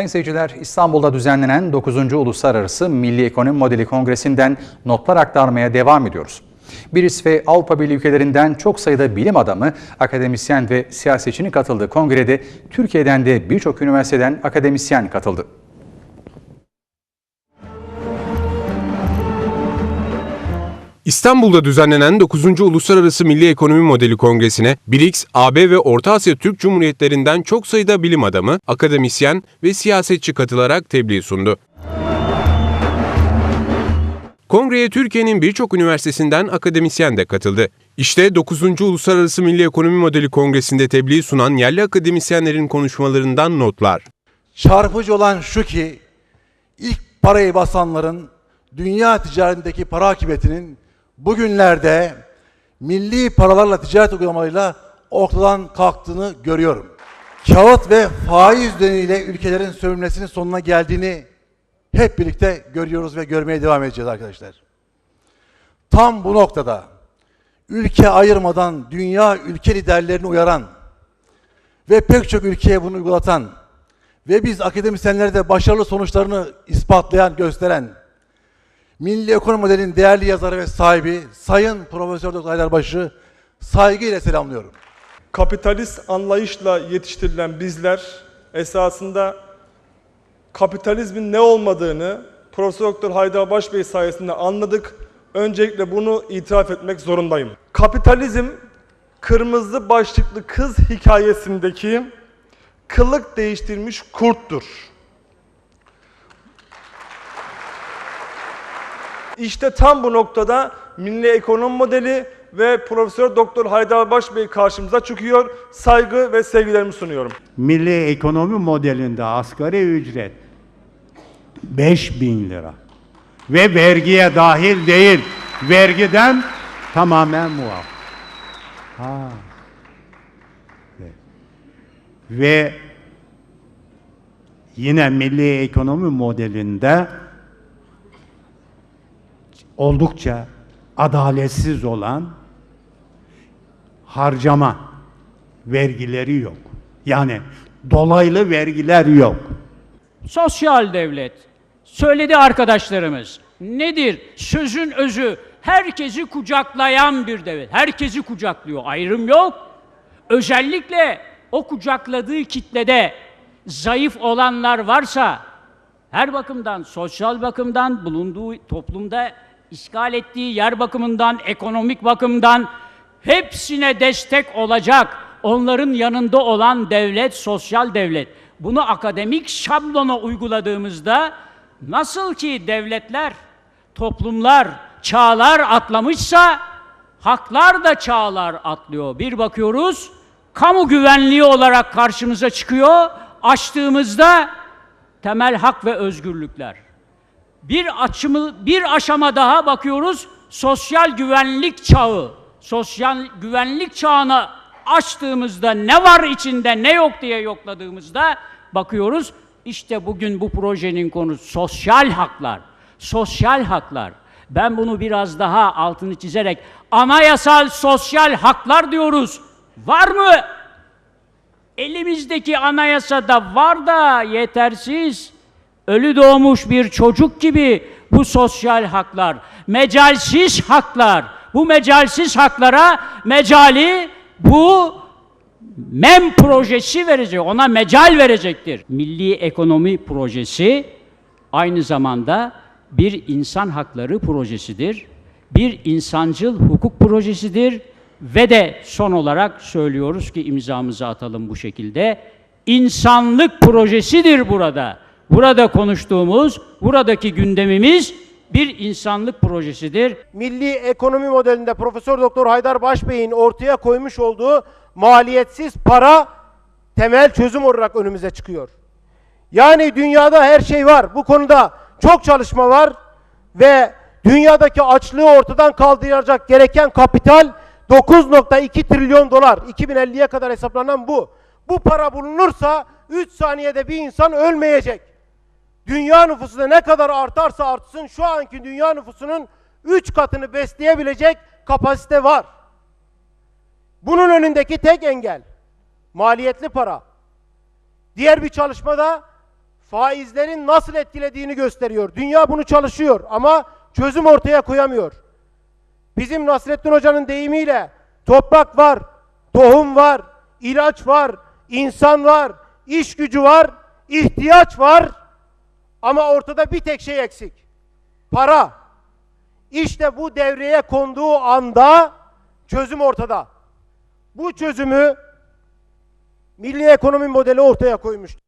Sayın seyirciler, İstanbul'da düzenlenen 9. Uluslararası Milli Ekonomi Modeli Kongresi'nden notlar aktarmaya devam ediyoruz. Biris ve Avrupa Birliği ülkelerinden çok sayıda bilim adamı, akademisyen ve siyasetçinin katıldığı kongrede Türkiye'den de birçok üniversiteden akademisyen katıldı. İstanbul'da düzenlenen 9. Uluslararası Milli Ekonomi Modeli Kongresi'ne BRICS, AB ve Orta Asya Türk Cumhuriyetlerinden çok sayıda bilim adamı, akademisyen ve siyasetçi katılarak tebliğ sundu. Kongreye Türkiye'nin birçok üniversitesinden akademisyen de katıldı. İşte 9. Uluslararası Milli Ekonomi Modeli Kongresi'nde tebliğ sunan yerli akademisyenlerin konuşmalarından notlar. Çarpıcı olan şu ki ilk parayı basanların dünya ticaretindeki para akıbetinin bugünlerde milli paralarla ticaret uygulamalarıyla ortadan kalktığını görüyorum. Kağıt ve faiz nedeniyle ülkelerin sömürmesinin sonuna geldiğini hep birlikte görüyoruz ve görmeye devam edeceğiz arkadaşlar. Tam bu noktada ülke ayırmadan dünya ülke liderlerini uyaran ve pek çok ülkeye bunu uygulatan ve biz akademisyenlere de başarılı sonuçlarını ispatlayan, gösteren Milli Ekonomi Modeli'nin değerli yazarı ve sahibi Sayın Profesör Doktor Haydarbaş'ı saygıyla selamlıyorum. kapitalist anlayışla yetiştirilen bizler esasında kapitalizmin ne olmadığını Profesör Doktor Haydar Baş Bey sayesinde anladık. Öncelikle bunu itiraf etmek zorundayım. Kapitalizm kırmızı başlıklı kız hikayesindeki kılık değiştirmiş kurttur. İşte tam bu noktada Milli Ekonomi Modeli ve Profesör Doktor Haydar Baş Bey karşımıza çıkıyor. Saygı ve sevgilerimi sunuyorum. Milli ekonomi modelinde asgari ücret 5000 lira. Ve vergiye dahil değil. Vergiden tamamen muaf. Ha. Ve yine milli ekonomi modelinde oldukça adaletsiz olan harcama vergileri yok. Yani dolaylı vergiler yok. Sosyal devlet. Söyledi arkadaşlarımız. Nedir? Sözün özü herkesi kucaklayan bir devlet. Herkesi kucaklıyor. Ayrım yok. Özellikle o kucakladığı kitlede zayıf olanlar varsa her bakımdan, sosyal bakımdan, bulunduğu toplumda işgal ettiği yer bakımından, ekonomik bakımdan hepsine destek olacak onların yanında olan devlet, sosyal devlet. Bunu akademik şablona uyguladığımızda nasıl ki devletler, toplumlar, çağlar atlamışsa haklar da çağlar atlıyor. Bir bakıyoruz kamu güvenliği olarak karşımıza çıkıyor. Açtığımızda temel hak ve özgürlükler. Bir açımı bir aşama daha bakıyoruz sosyal güvenlik çağı. Sosyal güvenlik çağına açtığımızda ne var içinde ne yok diye yokladığımızda bakıyoruz işte bugün bu projenin konusu sosyal haklar. Sosyal haklar. Ben bunu biraz daha altını çizerek anayasal sosyal haklar diyoruz. Var mı? Elimizdeki anayasada var da yetersiz. Ölü doğmuş bir çocuk gibi bu sosyal haklar, mecalsiz haklar, bu mecalsiz haklara mecali bu MEM projesi verecek, ona mecal verecektir. Milli Ekonomi Projesi aynı zamanda bir insan hakları projesidir. Bir insancıl hukuk projesidir ve de son olarak söylüyoruz ki imzamızı atalım bu şekilde. İnsanlık projesidir burada. Burada konuştuğumuz, buradaki gündemimiz bir insanlık projesidir. Milli Ekonomi Modelinde Profesör Doktor Haydar Başbey'in ortaya koymuş olduğu maliyetsiz para temel çözüm olarak önümüze çıkıyor. Yani dünyada her şey var. Bu konuda çok çalışma var ve dünyadaki açlığı ortadan kaldıracak gereken kapital 9.2 trilyon dolar. 2050'ye kadar hesaplanan bu. Bu para bulunursa 3 saniyede bir insan ölmeyecek. Dünya nüfusu da ne kadar artarsa artsın şu anki dünya nüfusunun 3 katını besleyebilecek kapasite var. Bunun önündeki tek engel maliyetli para. Diğer bir çalışmada faizlerin nasıl etkilediğini gösteriyor. Dünya bunu çalışıyor ama çözüm ortaya koyamıyor. Bizim Nasrettin Hoca'nın deyimiyle toprak var, tohum var, ilaç var, insan var, iş gücü var, ihtiyaç var ama ortada bir tek şey eksik. Para. İşte bu devreye konduğu anda çözüm ortada. Bu çözümü milli ekonomi modeli ortaya koymuştur.